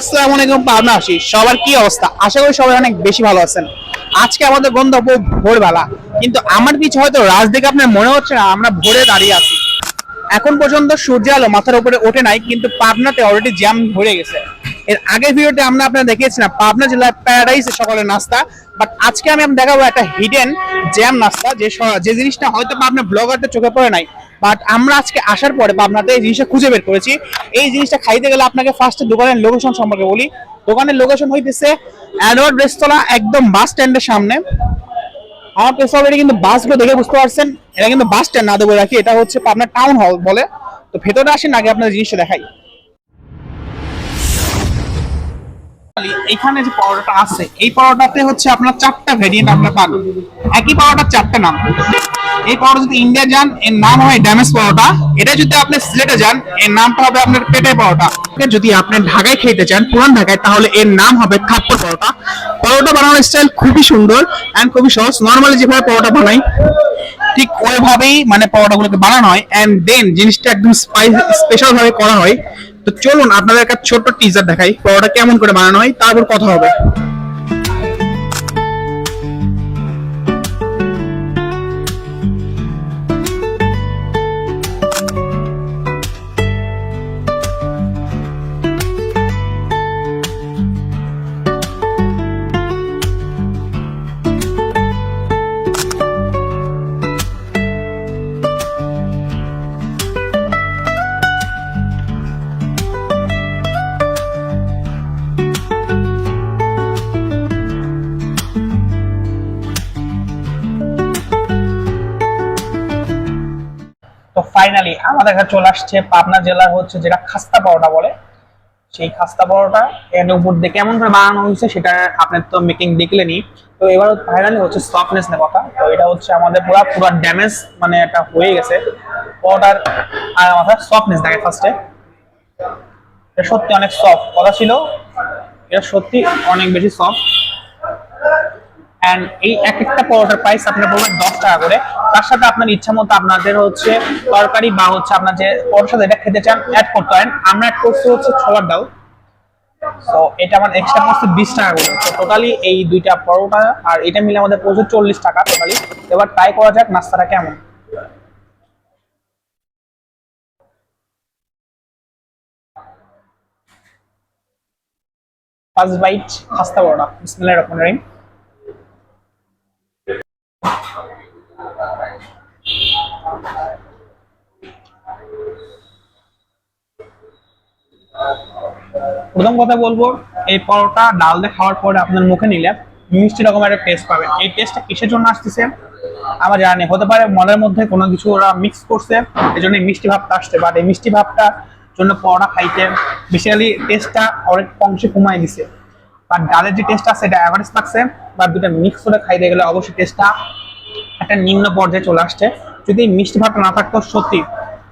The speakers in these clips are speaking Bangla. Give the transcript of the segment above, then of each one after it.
আসসালামু আলাইকুম, পাবনা আসি। সবার কি অবস্থা? আশা করি সবাই অনেক বেশি ভালো আছেন। আজকে আমাদের গন্তব্য ভোরবেলা। কিন্তু আমার পিছু হয়তো রাজ দেখে আপনার মনে হচ্ছে না, আমরা ভোরে দাঁড়িয়ে আছি। এখন পর্যন্ত সূর্য আলো মাথার উপরে ওঠে নাই, কিন্তু পাবনাতে অলরেডি জ্যাম ভরে গেছে। এর আগের ভিডিওতে আমরা আপনারা দেখিয়েছিলাম, পাবনা জেলার প্যারাডাইস সকালের নাস্তা বাট আজকে আমি আপনাদের দেখাবো একটা হিডেন জ্যাম নাস্তা, যে যে জিনিসটা হয়তো আপনার ব্লগারদের চোখে পড়ে নাই বাট আমরা আজকে আসার পরে পাবনাতে এই জিনিসটা খুঁজে বের করেছি। এই জিনিসটা খাইতে গেলে আপনাকে ফার্স্টে দোকানের লোকেশন সম্পর্কে বলি। দোকানের লোকেশন হইতেছে অ্যাডওয়ার্ড রেস্তোরাঁ একদম বাস স্ট্যান্ডের সামনে। আমার পেছনে এটা কিন্তু বাসগুলো দেখে বুঝতে পারছেন, এটা কিন্তু বাস স্ট্যান্ড না দেবো রাখি, এটা হচ্ছে পাবনা টাউন হল বলে। তো ভেতরে আসেন, আগে আপনার জিনিসটা দেখাই। এখানে যে আছে, এই হচ্ছে আপনার চারটা একই চারটা নাম। এই পরোটা যদি ইন্ডিয়া যান, এর নাম হয় ড্যামেজ এটা যদি আপনি সিলেটে যান, এর নামটা হবে আপনার যদি আপনি ঢাকায় খেতে চান, পুরান ঢাকায়, তাহলে এর নাম হবে পরোটা। পরোটা বানানোর স্টাইল খুবই সুন্দর এন্ড খুবই সহজ। নর্মালি যেভাবে পরোটা বানাই, ঠিক ওইভাবেই মানে পরোটাগুলোকে বানানো হয়। এন্ড দেন জিনিসটা একদম স্পেশাল ভাবে করা হয়। তো চলুন আপনাদের একটা ছোট্ট টিজার দেখাই, পরোটা কেমন করে বানানো হয়, তারপর কথা হবে। ফাইনালি আমাদের কাছে চলে আসছে পাবনা জেলার হচ্ছে যেটা খাস্তা পরোটা বলে। সেই খাস্তা পরোটা এর উপর দিয়ে কেমন করে বানানো হয়েছে সেটা আপনার তো মেকিং দেখলেনি তো এবার ফাইনালি হচ্ছে সফটনেস না কথা। তো এটা হচ্ছে আমাদের পুরো পুরো ড্যামেজ মানে এটা হয়ে গেছে। পরোটার আর মাথা সফটনেস দেখে ফার্স্টে এটা সত্যি অনেক সফট কথা ছিল, এটা সত্যি অনেক বেশি সফট এন্ড এই এক একটা পরোটার প্রাইস আপনার পড়বে দশ টাকা করে। তার সাথে আপনার ইচ্ছা মতো আপনাদের হচ্ছে তরকারি বা হচ্ছে আপনার যে পরোটার সাথে এটা খেতে চান অ্যাড করতে পারেন। আমরা অ্যাড করছি হচ্ছে ছোলার ডাল। তো এটা আমার এক্সট্রা পড়ছে বিশ টাকা করে। তো টোটালি এই দুইটা পরোটা আর এটা মিলে আমাদের পড়ছে চল্লিশ টাকা টোটালি এবার ট্রাই করা যাক নাস্তাটা কেমন। ফার্স্ট বাইট খাস্তা পরোটা। বিসমিল্লাহির রহমানির রহিম। প্রথম কথা বলব, এই পরোটা ডাল দিয়ে খাওয়ার পরে আপনার মুখে নিলে মিষ্টি রকমের একটা টেস্ট পাবেন এই টেস্টটা কিসের জন্য আসতেছে? আমার জানা হতে পারে মলের মধ্যে কোনো কিছু ওরা মিক্স করছে, এই জন্য মিষ্টি ভাবটা আসছে। বাট এই মিষ্টি ভাবটা জন্য পরোটা খাইতে বেসিক্যালি টেস্টটা অনেক অংশে কমাই দিছে। বাট ডালের যে টেস্ট আছে, এটা অ্যাভারেজ লাগছে। বা দুটা মিক্স করে খাইতে গেলে অবশ্যই টেস্টটা একটা নিম্ন পর্যায়ে চলে আসছে। যদি মিষ্টি ভাবটা না থাকতো, সত্যি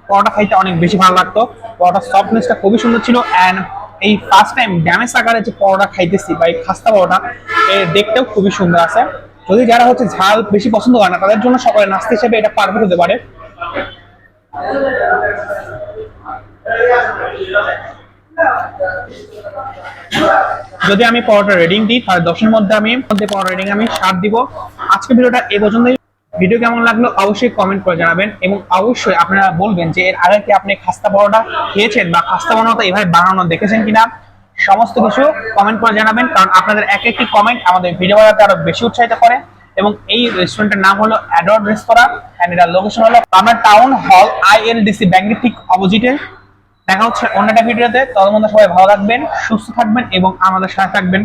পরোটা খাইতে অনেক বেশি ভালো লাগতো। পরোটার সফটনেসটা খুবই সুন্দর ছিল অ্যান্ড এই ফার্স্ট টাইম ড্যামেজ আকারে যে পরোটা খাইতেছি বা এই খাস্তা পরোটা, এ দেখতেও খুবই সুন্দর আছে। যদি যারা হচ্ছে ঝাল বেশি পছন্দ করে না, তাদের জন্য সকালে নাস্তা হিসেবে এটা পারফেক্ট হতে পারে। যদি আমি পরোটা রেডিং দিই, তাহলে দশের মধ্যে আমি, মধ্যে পরোটা রেডিং আমি সাত দিব। আজকে ভিডিওটা এই পর্যন্তই। ভিডিও কেমন লাগল অবশ্যই কমেন্ট করে জানাবেন এবং অবশ্যই আপনারা বলবেন যে এর আগে কি আপনি খাস্তা পরোটা খেয়েছেন বা খাস্তা পরোটা এভাবে বানানো দেখেছেন কিনা? সমস্ত কিছু কমেন্ট করে জানাবেন, কারণ আপনাদের এক একটি কমেন্ট আমাদের ভিডিও বানাতে আরও বেশি উৎসাহিত করে। এবং এই রেস্টুরেন্টের নাম হলো অ্যাডওয়ার্ড রেস্তোরাঁ এন্ড এটার লোকেশন হলো আমার টাউন হল আইএলডিসি ব্যাংকের ঠিক অপোজিটে দেখা হচ্ছে অন্য একটা ভিডিওতে ততক্ষণ সবাই ভালো থাকবেন, সুস্থ থাকবেন এবং আমাদের সাথে থাকবেন।